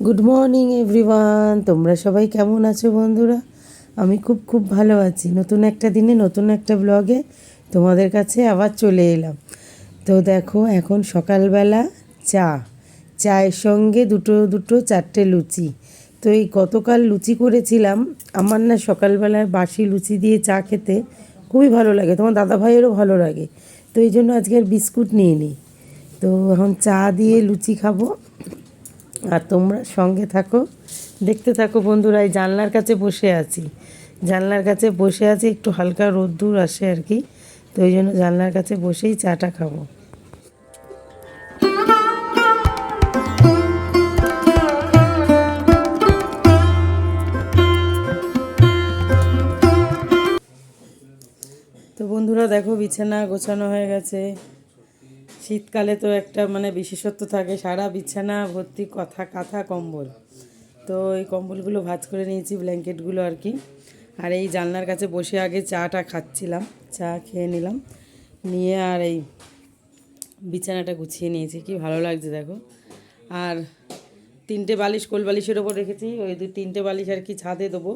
Good morning everyone তোমরা সবাই কেমন আছো বন্ধুরা? আমি খুব খুব ভালো আছি। নতুন একটা দিনে, নতুন একটা ব্লগে তোমাদের কাছে আবার চলে এলাম। তো দেখো, এখন সকালবেলা চা। চায়ের সঙ্গে দুটো দুটো, চারটে লুচি। তো এই গতকাল লুচি করেছিলাম। আমার না সকালবেলায় বাসি লুচি দিয়ে চা খেতে খুবই ভালো লাগে। তোমার দাদা ভাইয়েরও ভালো লাগে। তো এই জন্য আজকে আর বিস্কুট নিয়ে নিই। তো এখন চা দিয়ে লুচি খাব। আর তোমরা সঙ্গে থাকো, দেখতে থাকো বন্ধুরা, এই জানলার কাছে বসে আছি। জানলার কাছে বসে আছি, একটু হালকা রোদ্দুর আসে আর কি, তো ওই জন্য জানলার কাছে বসেই চাটা খাব। তো বন্ধুরা দেখো, বিছানা গোছানো হয়ে গেছে। শীতকালে তো একটা মানে বিশেষত্ব থাকে, সারা বিছানা, ভর্তি, কথা, কাঁথা, কম্বল। তো এই কম্বলগুলো ভাঁজ করে নিয়েছি, ব্ল্যাঙ্কেটগুলো আর কি। আর এই জানলার কাছে বসে আগে চাটা খাচ্ছিলাম, চা খেয়ে নিলাম। নিয়ে আর এই বিছানাটা গুছিয়ে নিয়েছি, কি ভালো লাগছে দেখো। আর তিনটে বালিশ, কোল বালিশের ওপর রেখেছি, ওই দু, তিনটে বালিশ আর কি ছাদে দেবো।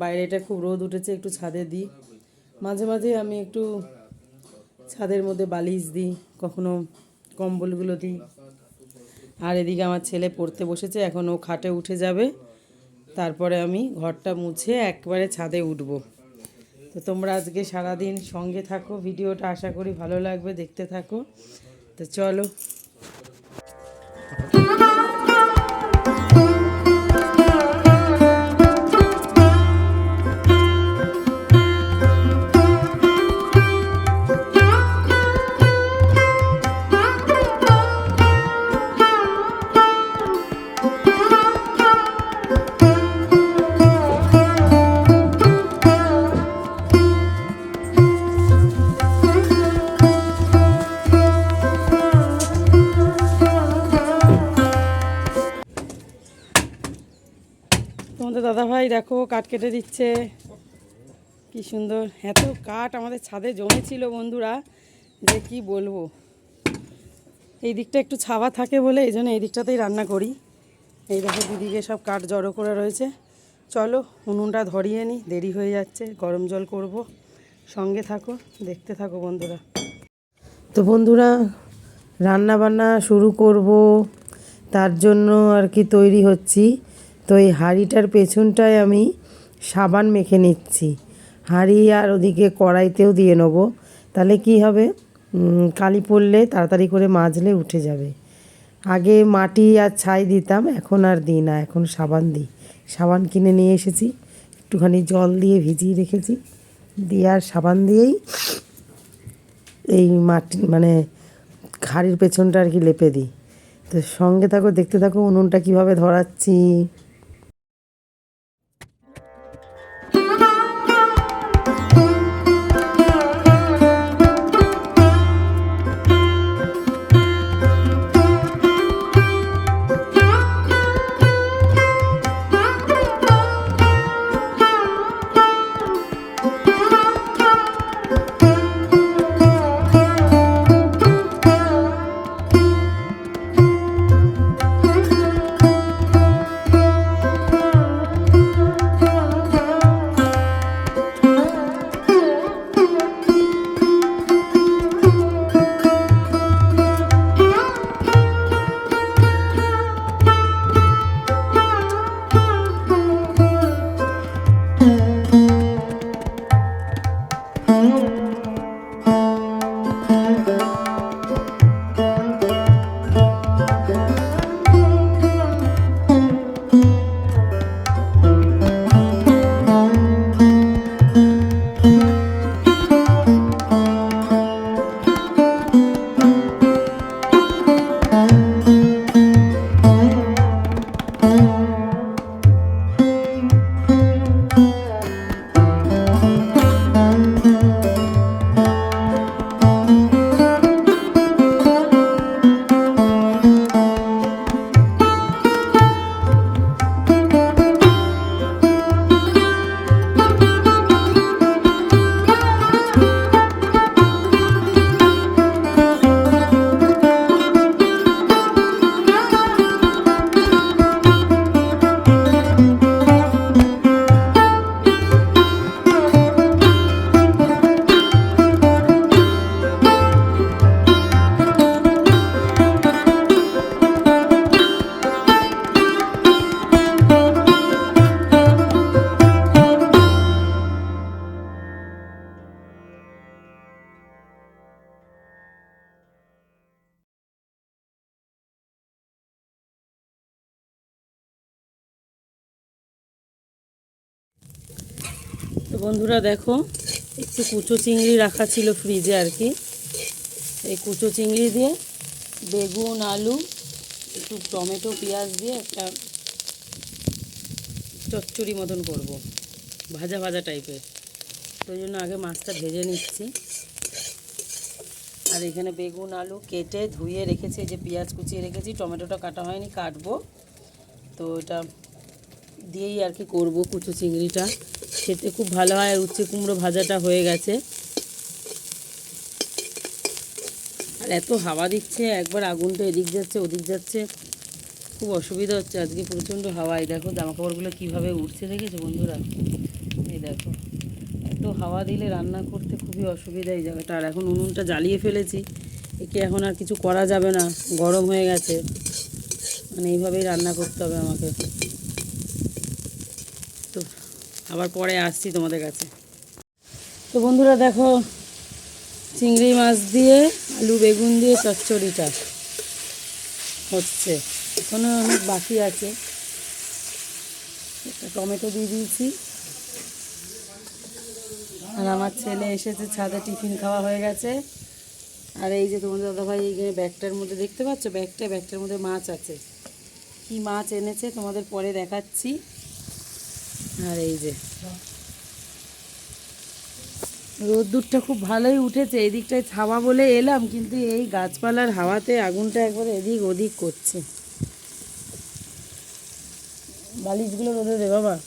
বাইরেটা খুব রোদ উঠেছে, একটু ছাদে দিই। মাঝে মাঝে আমি একটু ছাদের মধ্যে বালিশ দিই, কখনো কম্বলগুলো দিই। আর এদিকে আমার ছেলে পড়তে বসেছে, এখন ও খাটে উঠে যাবে। তারপরে আমি ঘরটা মুছে একবারে ছাদে উঠব। তো তোমরা আজকে সারাদিন সঙ্গে থাকো, ভিডিওটা আশা করি ভালো লাগবে, দেখতে থাকো। তো চলো। তোমাদের দাদাভাই দেখো, কাঠ কেটে দিচ্ছে। কি সুন্দর। এত কাঠ আমাদের ছাদে জমেছিল বন্ধুরা, যে কি বলব। এই দিকটা একটু ছাওয়া থাকে বলে এই জন্য এই দিকটাতেই রান্না করি। এই দেখো দিদিকে সব কাঠ জড়ো করে রয়েছে। চলো, উনুনটা ধরিয়ে নিই দেরি হয়ে যাচ্ছে, গরম জল করব। সঙ্গে থাকো, দেখতে থাকো বন্ধুরা। তো বন্ধুরা রান্না বান্না শুরু করব। তার জন্য আর কি তৈরি হচ্ছি। তো এই হাঁড়িটার পেছনটায় আমি সাবান মেখে নিচ্ছি। হাঁড়ি আর ওদিকে কড়াইতেও দিয়ে নেব। তাহলে কি হবে? কালি পড়লে তাড়াতাড়ি করে মাজলে উঠে যাবে। আগে মাটি আর ছাই দিতাম, এখন আর দিই না, এখন সাবান দিই। সাবান কিনে নিয়ে এসেছি, একটুখানি জল দিয়ে ভিজিয়ে রেখেছি। দিয়ে আর সাবান দিয়েই এই মাটি মানে হাড়ির পেছনটা আর কি লেপে দিই। তো সঙ্গে থাকো, দেখতে থাকো, উনুনটা কীভাবে ধরাচ্ছি। বন্ধুরা দেখো, একটু কুচো চিংড়ি রাখা ছিল ফ্রিজে আর কি। এই কুচো চিংড়ি দিয়ে বেগুন, আলু, একটু টমেটো, পেঁয়াজ দিয়ে একটা চচ্চড়ি মতন করব, ভাজা ভাজা টাইপের। তো জন্য আগে মাছটা ভেজে নিচ্ছি। আর এখানে বেগুন, আলু কেটে ধুয়ে রেখেছি যে পেঁয়াজ কুচিয়ে রেখেছি, টমেটোটা কাটা হয়নি, কাটবো। তো এটা দিয়েই আর কি করব কুচো চিংড়িটা। খেতে খুব ভালো হয়, আর উচ্ছে কুমড়ো ভাজাটা হয়ে গেছে। আর এত হাওয়া দিচ্ছে, একবার আগুনটা এদিক যাচ্ছে, ওদিক যাচ্ছে। খুব অসুবিধা হচ্ছে, আজকে প্রচণ্ড হাওয়ায় দেখো জামা কাপড়গুলো কীভাবে উঠছে দেখেছ বন্ধুরা? এই দেখো, এত হাওয়া দিলে রান্না করতে খুবই অসুবিধা এই জায়গাটা। আর এখন উনুনটা জ্বালিয়ে ফেলেছি, একে এখন আর কিছু করা যাবে না, গরম হয়ে গেছে। মানে এইভাবেই রান্না করতে হবে আমাকে। আবার পরে আসছি তোমাদের কাছে। তো বন্ধুরা দেখো, চিংড়ি মাছ দিয়ে আলু বেগুন দিয়ে চচ্চড়িটা হচ্ছে। এখনও অনেক বাকি আছে। একটা টমেটো দিয়ে দিয়েছি। আর আমার ছেলে এসেছে, ছাদে টিফিন খাওয়া হয়ে গেছে। আর এই যে তোমাদের দাদাভাই এইখানে ব্যাগটার মধ্যে, দেখতে পাচ্ছ ব্যাগটা? ব্যাগটার মধ্যে মাছ আছে। কি মাছ এনেছে তোমাদের পরে দেখাচ্ছি। আর এই যে। রোদ্দুরটা খুব ভালোই উঠেছে, এদিকটায় দিকটায় ছাওয়া বলে এলাম, কিন্তু এই গাছপালার হাওয়াতে আগুনটা একবারে এদিক ওদিক করছে। বালিশগুলো রোদে দে বাবা।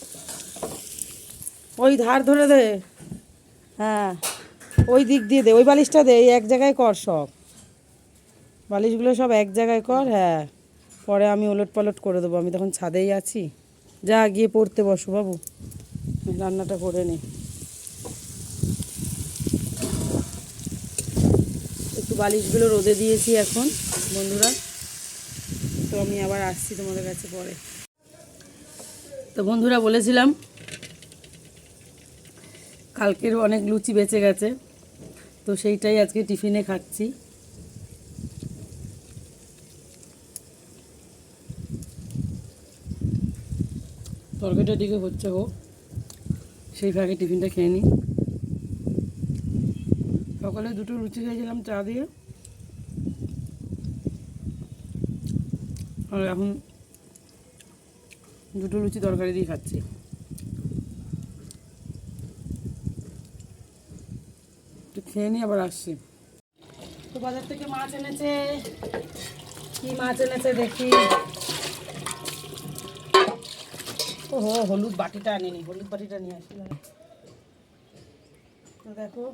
ওই ধার ধরে দে। হ্যাঁ ওই দিক দিয়ে দে, ওই বালিশটা দে, এই এক জায়গায় কর সব। বালিশগুলো সব এক জায়গায় কর হ্যাঁ। পরে আমি ওলট পালট করে দেবো, আমি তখন ছাদেই আছি। যা গিয়ে পড়তে বসো বাবু। রান্নাটা করে নি। একটু বালিশগুলো রোদে দিয়েছি এখন, বন্ধুরা। তো আমি আবার আসছি তোমাদের কাছে পরে। তো বন্ধুরা বলেছিলাম, কালকের অনেক লুচি বেঁচে গেছে, তো সেইটাই আজকে টিফিনে খাচ্ছি। তরকারিটার দিকে হচ্ছে হোক সেই ভাগে টিফিনটা খেয়ে নিই সকালে দুটো লুচি খেয়েছিলাম চা দিয়ে। আর এখন দুটো লুচি তরকারি দিয়ে খাচ্ছি। একটু খেয়ে নিই আবার আসছি। তো বাজার থেকে মাছ এনেছে। কি মাছ এনেছে দেখি। ও হলুদ বাটিটা আনিনি, হলুদ বাটিটা নিয়ে আসলাম দেখো,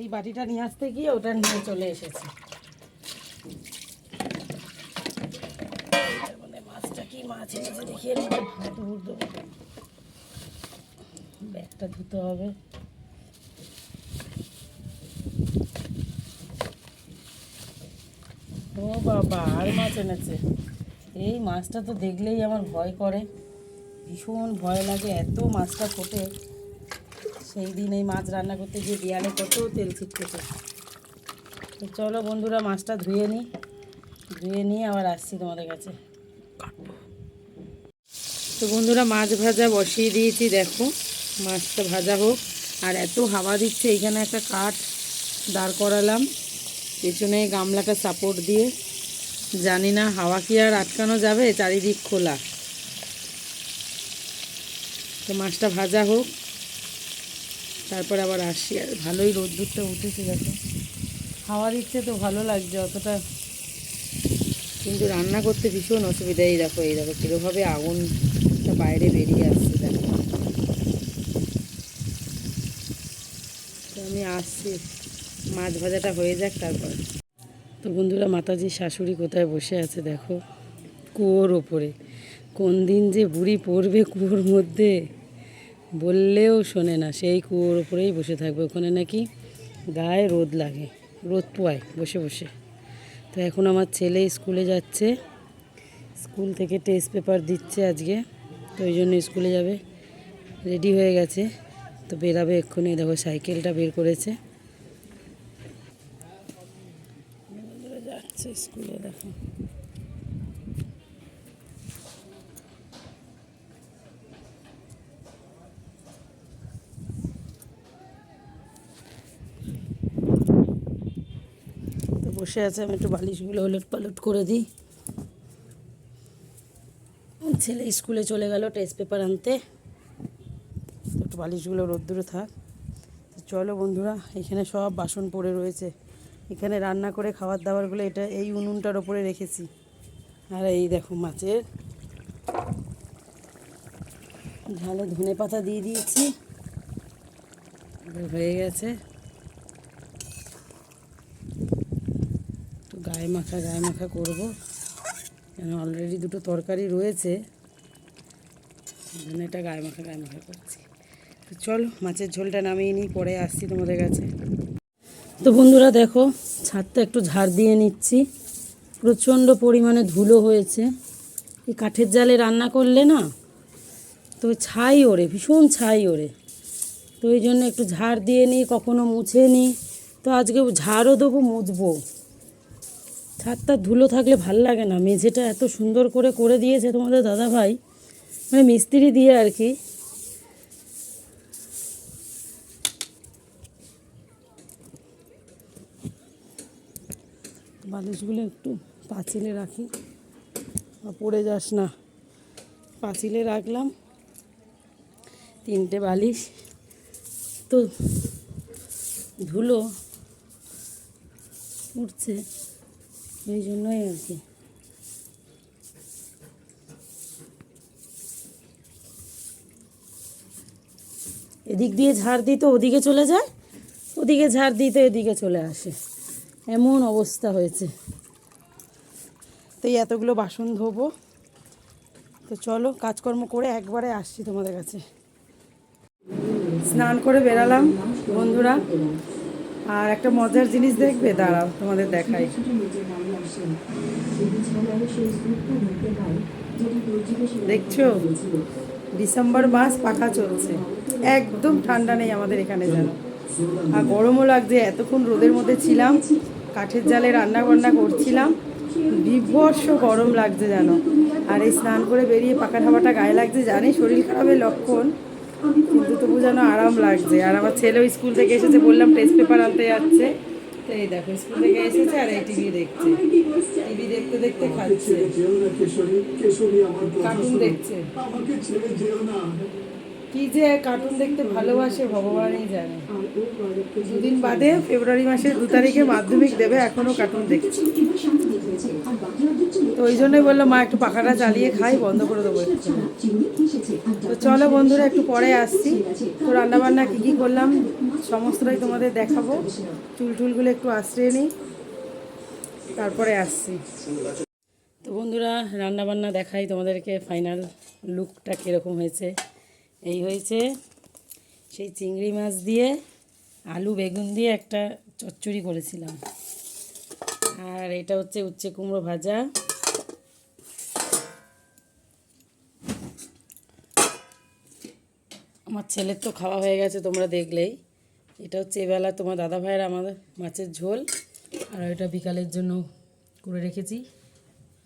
এই বাটিটা নিয়ে আসতে গিয়ে ওটা নিয়ে চলে এসেছে। মাছটা কি মাছ এনেছে দেখিয়ে ব্যাগটা ধুতে হবে। ও বাবা, আর মাছ এনেছে। এই মাছটা তো দেখলেই আমার ভয় করে। ভীষণ ভয় লাগে, এত মাছটা ফোটে। সেই দিন এই মাছ রান্না করতে গিয়ে দেয়ালে কত তেল ছিটকেছে। তো চলো বন্ধুরা, মাছটা ধুয়ে নিই। ধুয়ে নিয়ে আবার আসছি তোমাদের কাছে। তো বন্ধুরা, মাছ ভাজা বসিয়ে দিয়েছি, দেখো। মাছটা ভাজা হোক। আর এত হাওয়া দিচ্ছে এইখানে একটা কাঠ দাঁড় করালাম। পেছনে গামলাটা সাপোর্ট দিয়ে। জানি না, হাওয়া কি আর আটকানো যাবে, চারিদিক খোলা। তো মাছটা ভাজা হোক। তারপর আবার আসি আর ভালোই রোদ্দুরটা উঠেছে দেখো। খাওয়ার ইচ্ছে তো ভালো লাগছে অতটা। কিন্তু রান্না করতে ভীষণ অসুবিধা। এই দেখো এই দেখো কীভাবে আগুনটা বাইরে বেরিয়ে আসছে দেখো। তো আমি আসছি। মাছ ভাজাটা হয়ে যাক তারপর। তো বন্ধুরা মাতাজির শাশুড়ি কোথায় বসে আছে দেখো? কুয়োর ওপরে। কোন দিন যে বুড়ি পড়বে কুয়োর মধ্যে। বললেও শোনে না। সেই কুয়োর ওপরেই বসে থাকবে। ওখানে নাকি গায়ে রোদ লাগে। রোদ পোয়ায় বসে বসে। তো এখন আমার ছেলে স্কুলে যাচ্ছে। স্কুল থেকে টেস্ট পেপার দিচ্ছে আজকে। তো ওই জন্য স্কুলে যাবে। রেডি হয়ে গেছে। তো বেরাবে এক্ষুনি। দেখো, সাইকেলটা বের করেছে। যাচ্ছে স্কুলে, দেখো। বসে আছে, আমি একটু বালিশগুলো ওলট পালট করে দিই। ছেলে স্কুলে চলে গেল টেস্ট পেপার আনতে। একটু বালিশগুলো রোদ্দুরে থাক। চলো বন্ধুরা, এখানে সব বাসন পড়ে রয়েছে। এখানে রান্না করে খাবার দাবারগুলো এটা, এই উনুনটার ওপরে রেখেছি। আর এই দেখো মাছের। ঝালে ধনে পাতা দিয়ে দিয়েছি। হয়ে গেছে। গায়ে মাখা গায়ে মাখা করব। কেন অলরেডি দুটো তরকারি রয়েছে। জন্য এটা গায়ে মাখা গায়ে মাখা করছি। তো চলো, মাছের ঝোলটা নামিয়ে নিই, পরে আসছি তোমাদের কাছে। তো বন্ধুরা দেখো, ছাদটা একটু ঝাড় দিয়ে নিচ্ছি। প্রচণ্ড পরিমাণে ধুলো হয়েছে। এই কাঠের জালে রান্না করলে না, তো ছাই ওরে ভীষণ ছাই ওরে তো এই জন্য একটু ঝাড় দিয়ে নিই, কখনো মুছে নিই। তো আজকে ঝাড়ও দেবো, মুছবো। ছাদটা ধুলো থাকলে ভালো লাগে না। মেঝেটা এত সুন্দর করে করে দিয়েছে তোমাদের দাদা ভাই মানে মিস্ত্রি দিয়ে আর কি। বালিশগুলো একটু পাঁচিলে রাখি। পড়ে যাস না। পাঁচিলে রাখলাম। তিনটে বালিশ। তো ধুলো উঠছে। এই জন্যই আর কি। এদিক দিয়ে ঝাড় দিতে ওদিকে চলে যায়, ওদিকে ঝাড় দিতে এদিকে চলে আসে। এমন অবস্থা হয়েছে। তো এই এতগুলো বাসন ধোবো। তো চলো, কাজকর্ম করে একবারে আসছি তোমাদের কাছে। স্নান করে বেরালাম বন্ধুরা। আর একটা মজার জিনিস দেখবে? দাঁড়াও, তোমাদের দেখাই। দেখছ? ডিসেম্বর মাস পাখা চলছে। একদম ঠান্ডা নেই আমাদের এখানে যেন। আর গরমও লাগছে, এতক্ষণ রোদের মধ্যে ছিলাম, কাঠের জালে রান্না বান্না করছিলাম। বিভৎস গরম লাগছে যেন। আর এই স্নান করে বেরিয়ে পাকা হাওয়াটা গায়ে লাগছে, জানি শরীর খারাপের লক্ষণ। তবু যেন আরাম লাগছে। আর আমার ছেলেও স্কুল থেকে এসেছে, বললাম টেস্ট পেপার আনতে যাচ্ছে। এই দেখো, স্কুল থেকে এসেছে আর এই টিভি দেখছে। টিভি দেখতে দেখতে খাচ্ছে। কার্টুন দেখছে। কি যে কার্টুন দেখতে ভালোবাসে, ভগবানই জানে। দুদিন বাদে ফেব্রুয়ারি মাসের দু তারিখে মাধ্যমিক দেবে এখনও কার্টুন দেখছে। তো ওই জন্যই বলল, মা, একটু পাখাটা চালিয়ে খাই, বন্ধ করে দেবো তো চলো বন্ধুরা, একটু পরে আসছি। তো রান্নাবান্না কী কী করলাম, সমস্তটাই তোমাদের দেখাবো। চুল টুলগুলো একটু আশ্রয় নিই, তারপরে আসছি। তো বন্ধুরা, রান্নাবান্না দেখাই তোমাদেরকে, ফাইনাল লুকটা কীরকম হয়েছে। এই হয়েছে সেই চিংড়ি মাছ দিয়ে আলু বেগুন দিয়ে একটা চচ্চড়ি করেছিলাম। আর এটা হচ্ছে উচ্ছে কুমড়ো ভাজা। আমার ছেলের তো খাওয়া হয়ে গেছে, তোমরা দেখলেই। এটা হচ্ছে এবেলা তোমার দাদা ভাইয়ের আমাদের মাছের ঝোল। আর এটা বিকালের জন্য করে রেখেছি।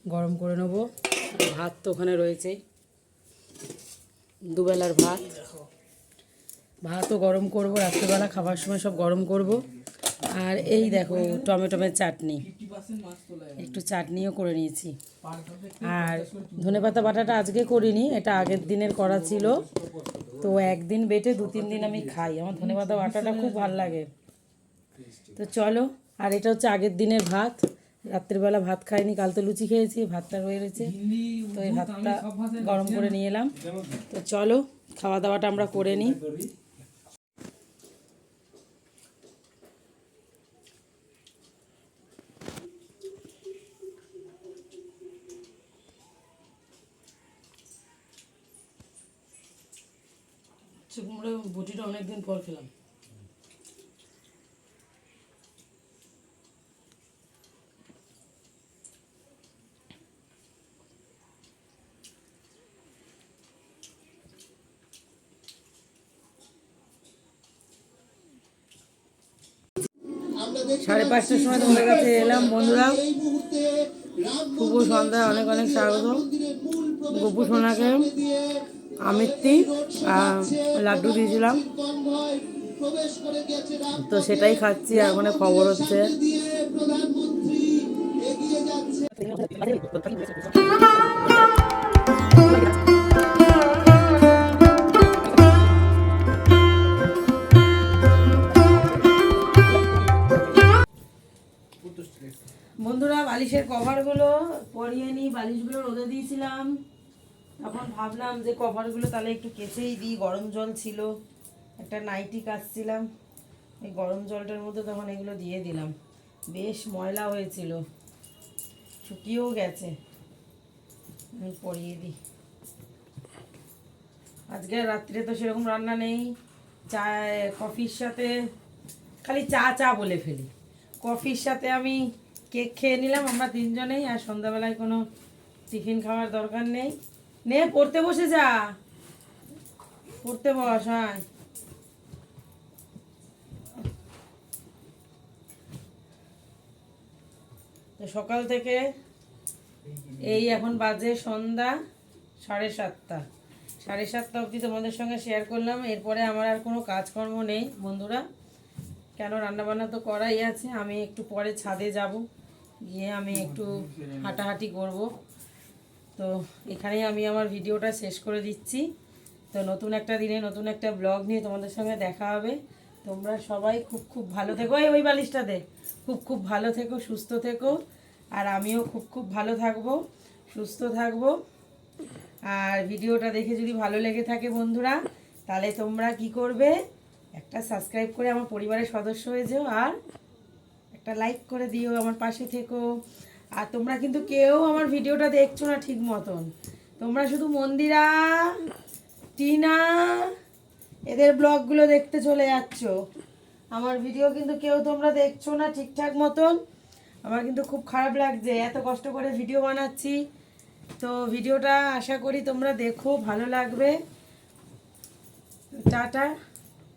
গরম করে নেব। ভাত তো ওখানে রয়েছেই। দুবেলার ভাত। ভাতও গরম করব, রাত্রেবেলা খাবার সময় সব গরম করব। আর এই দেখো, টমেটোমের চাটনি। একটু চাটনিও করে নিয়েছি। আর ধনেপাতা বাটাটা আজকে করিনি, এটা আগের দিনের করা ছিল। তো একদিন বেটে দু তিন দিন আমি খাই। আমার ধনেপাতা বাটাটা খুব ভালো লাগে। তো চলো, আর এটা হচ্ছে আগের দিনের ভাত। রাত্রিবেলা ভাত খাইনি, কাল তো লুচি খেয়েছি, ভাতটা রয়ে গেছে। তো এই ভাতটা গরম করে নিয়ে এলাম। তো চলো খাওয়া দাওয়াটা আমরা করে নিই। কুমড়ো বটিটা অনেকদিন পর খেলাম। সাড়ে পাঁচটার সময় তোমাদের কাছে এলাম, বন্ধুরা। শুভ সন্ধ্যা অনেক অনেক স্বাগত। গপু সোনাকে। আমিত্তি লাড্ডু দিয়েছিলাম। তো সেটাই খাচ্ছি আর মানে খবর হচ্ছে। তখন ভাবলাম যে কভারগুলো তাহলে একটু কেচেই দিই, গরম জল ছিল। একটা নাইটি কাচছিলাম। এই গরম জলটার মধ্যে তখন এগুলো দিয়ে দিলাম। বেশ ময়লা হয়েছিল। শুকিয়েও গেছে। আমি পরিয়ে দিই। আজকে রাত্রে তো সেরকম রান্না নেই। চা কফির সাথে, খালি চা চা বলে ফেলি। কফির সাথে আমি কেক খেয়ে নিলাম। আমরা তিনজনেই, আর সন্ধ্যাবেলায় কোনো টিফিন খাওয়ার দরকার নেই। নে, পড়তে বসে যা। পড়তে বস হ্যাঁ সকাল থেকে এই এখন বাজে সন্ধ্যা সাড়ে সাতটা। সাড়ে সাতটা অবধি তোমাদের সঙ্গে শেয়ার করলাম। এরপরে আমার আর কোনো কাজকর্ম নেই, বন্ধুরা। কেন? রান্নাবান্না তো করাই আছে। আমি একটু পরে ছাদে যাব। গিয়ে আমি একটু হাঁটাহাঁটি করব। তো এখানেই আমি আমার ভিডিওটা শেষ করে দিচ্ছি। তো নতুন একটা দিনে নতুন একটা ব্লগ নিয়ে তোমাদের সঙ্গে দেখা হবে। তোমরা সবাই খুব খুব ভালো থেকো। এই ওই বালিশটাতে। খুব খুব ভালো থেকো, সুস্থ থেকো। আর আমিও খুব খুব ভালো থাকব, সুস্থ থাকব। আর ভিডিওটা দেখে যদি ভালো লেগে থাকে বন্ধুরা, তাহলে তোমরা কি করবে? একটা সাবস্ক্রাইব করে আমার পরিবারের সদস্য হয়ে যেও। আর একটা লাইক করে দিও আমার পাশে থেকো। আর তোমরা কিন্তু কেউ আমার ভিডিওটা দেখছ না ঠিক মতন। তোমরা শুধু মন্দিরা, টিনা, এদের ব্লগগুলো দেখতে চলে যাচ্ছ। আমার ভিডিও কিন্তু কেউ তোমরা দেখছ না ঠিকঠাক মতন। আমার কিন্তু খুব খারাপ লাগছে, এত কষ্ট করে ভিডিও বানাচ্ছি। তো ভিডিওটা আশা করি তোমরা দেখো, ভালো লাগবে। টাটা।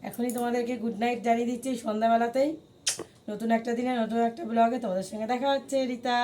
এখনই তোমাদেরকে গুড নাইট জানিয়ে দিচ্ছি সন্ধ্যাবেলাতেই। নতুন একটা দিনে নতুন একটা ব্লগে তোমাদের সঙ্গে দেখা হচ্ছে রিতা।